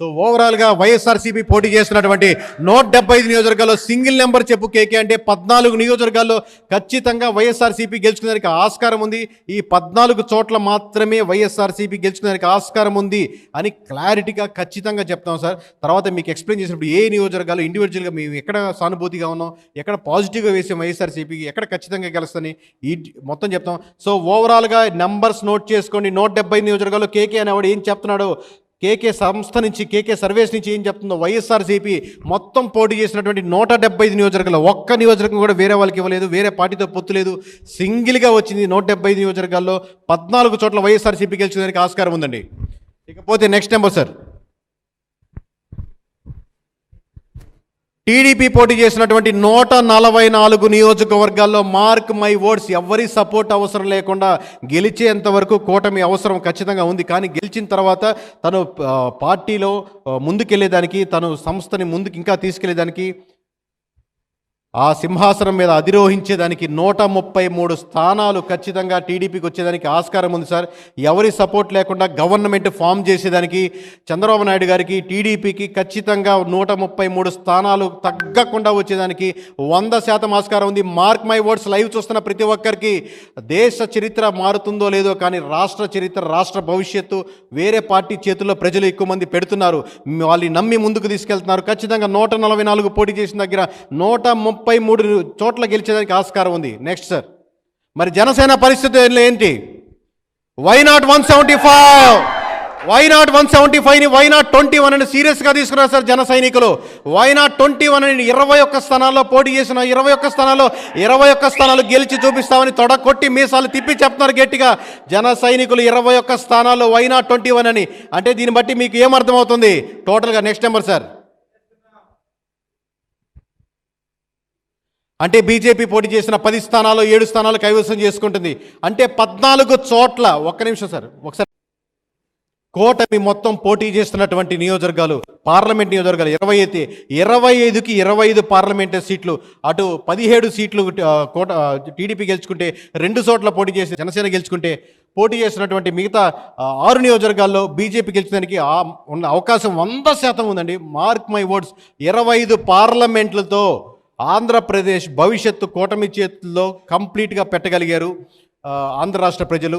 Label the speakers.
Speaker 1: So ఓవరాల్గా వైఎస్ఆర్సీపీ పోటీ చేస్తున్నటువంటి నూట డెబ్బై ఐదు నియోజకవర్గాల్లో సింగిల్ నెంబర్ చెప్పు కేకే అంటే పద్నాలుగు నియోజకవర్గాల్లో ఖచ్చితంగా వైఎస్ఆర్సీపీ గెలుచుకునేందుకు ఆస్కారం ఉంది. ఈ పద్నాలుగు చోట్ల మాత్రమే వైఎస్ఆర్సీపీ గెలుచుకునేందుకు ఆస్కారం ఉంది అని క్లారిటీగా ఖచ్చితంగా చెప్తాం సార్. తర్వాత మీకు ఎక్స్ప్లెయిన్ చేసినప్పుడు ఏ నియోజకవర్గాలు ఇండివిజువల్గా మేము ఎక్కడ సానుభూతిగా ఉన్నాం ఎక్కడ పాజిటివ్గా వేసాం వైఎస్ఆర్సీపీకి ఎక్కడ ఖచ్చితంగా గెలుస్తుంది ఈ మొత్తం చెప్తాం. సో ఓవరాల్గా నెంబర్స్ నోట్ చేసుకోండి. నూట డెబ్బై నియోజకవర్గాల్లో కేకే అనేవాడు ఏం చెప్తున్నాడు కేకే సంస్థ నుంచి కేకే సర్వేస్ నుంచి ఏం చెప్తుందో వైఎస్ఆర్సీపీ మొత్తం పోటీ చేసినటువంటి నూట డెబ్బై ఐదు నియోజకవర్గాలు ఒక్క నియోజకవర్గం కూడా వేరే వాళ్ళకి ఇవ్వలేదు వేరే పార్టీతో పొత్తు లేదు. సింగిల్గా వచ్చింది నూట డెబ్బై ఐదు నియోజకవర్గాల్లో పద్నాలుగు చోట్ల వైఎస్ఆర్సీపీ గెలిచేదానికి ఆస్కారం ఉందండి. ఇకపోతే నెక్స్ట్ నెంబర్ సార్ టీడీపీ పోటీ చేసినటువంటి నూట నలభై నాలుగు నియోజకవర్గాల్లో మార్క్ మై ఓట్స్ ఎవరి సపోర్ట్ అవసరం లేకుండా గెలిచేంత వరకు కూటమి అవసరం ఖచ్చితంగా ఉంది. కానీ గెలిచిన తర్వాత తను పార్టీలో ముందుకెళ్ళేదానికి తను సంస్థని ముందుకు ఇంకా తీసుకెళ్ళేదానికి ఆ సింహాసనం మీద అధిరోహించేదానికి నూట ముప్పై మూడు స్థానాలు ఖచ్చితంగా టీడీపీకి వచ్చేదానికి ఆస్కారం ఉంది సార్. ఎవరి సపోర్ట్ లేకుండా గవర్నమెంట్ ఫామ్ చేసేదానికి చంద్రబాబు నాయుడు గారికి టీడీపీకి ఖచ్చితంగా నూట ముప్పై మూడు స్థానాలు తగ్గకుండా వచ్చేదానికి వంద శాతం ఆస్కారం ఉంది. మార్క్ మై వర్డ్స్ లైవ్ చూస్తున్న ప్రతి ఒక్కరికి దేశ చరిత్ర మారుతుందో లేదో కానీ రాష్ట్ర చరిత్ర రాష్ట్ర భవిష్యత్తు వేరే పార్టీ చేతుల్లో ప్రజలు ఎక్కువ మంది పెడుతున్నారు. వాళ్ళని నమ్మి ముందుకు తీసుకెళ్తున్నారు. ఖచ్చితంగా నూట నలభై నాలుగు పోటీ చేసిన దగ్గర నూట ముప్పై ముప్పై మూడు చోట్ల గెలిచేదానికి ఆస్కారం ఉంది. నెక్స్ట్ సార్ మరి జనసేన పరిస్థితి ఏంటి? Why not one seventy five why not one seventy ఫైవ్ని why not twenty one అని సీరియస్గా తీసుకున్నారు సార్ జన సైనికులు? వై నాట్ ట్వంటీ వన్ అని ఇరవై ఒక్క స్థానాల్లో పోటీ చేసిన ఇరవై ఒక్క స్థానాల్లో ఇరవై ఒక్క స్థానాలు గెలిచి చూపిస్తామని తొడకొట్టి మీసాలు తిప్పి చెప్తున్నారు గట్టిగా. జన సైనికులు ఇరవై ఒక్క స్థానాల్లో వై నాట్ ట్వంటీ వన్ అని? అంటే దీన్ని బట్టి మీకు ఏమర్థమవుతుంది టోటల్గా నెక్స్ట్ నెంబర్ సార్ అంటే బీజేపీ పోటీ చేసిన పది స్థానాలు ఏడు స్థానాలు కైవసం చేసుకుంటుంది. అంటే పద్నాలుగు చోట్ల ఒక్క నిమిషం సార్ ఒకసారి. కోటమి మొత్తం పోటీ చేస్తున్నటువంటి నియోజకవర్గాలు పార్లమెంట్ నియోజకవర్గాలు ఇరవై అయితే ఇరవై ఐదుకి ఇరవై ఐదు పార్లమెంట్ సీట్లు అటు పదిహేడు సీట్లు కోట టీడీపీ గెలుచుకుంటే రెండు చోట్ల పోటీ చేసి జనసేన గెలుచుకుంటే పోటీ చేసినటువంటి మిగతా ఆరు నియోజకవర్గాల్లో బీజేపీ గెలిచడానికి ఉన్న అవకాశం వంద శాతం ఉందండి. మార్క్ మై ఓట్స్ ఇరవై ఐదు పార్లమెంట్లతో ఆంధ్రప్రదేశ్ భవిష్యత్తు కూటమి చేతుల్లో కంప్లీట్గా పెట్టగలిగారు ఆంధ్ర రాష్ట్ర ప్రజలు.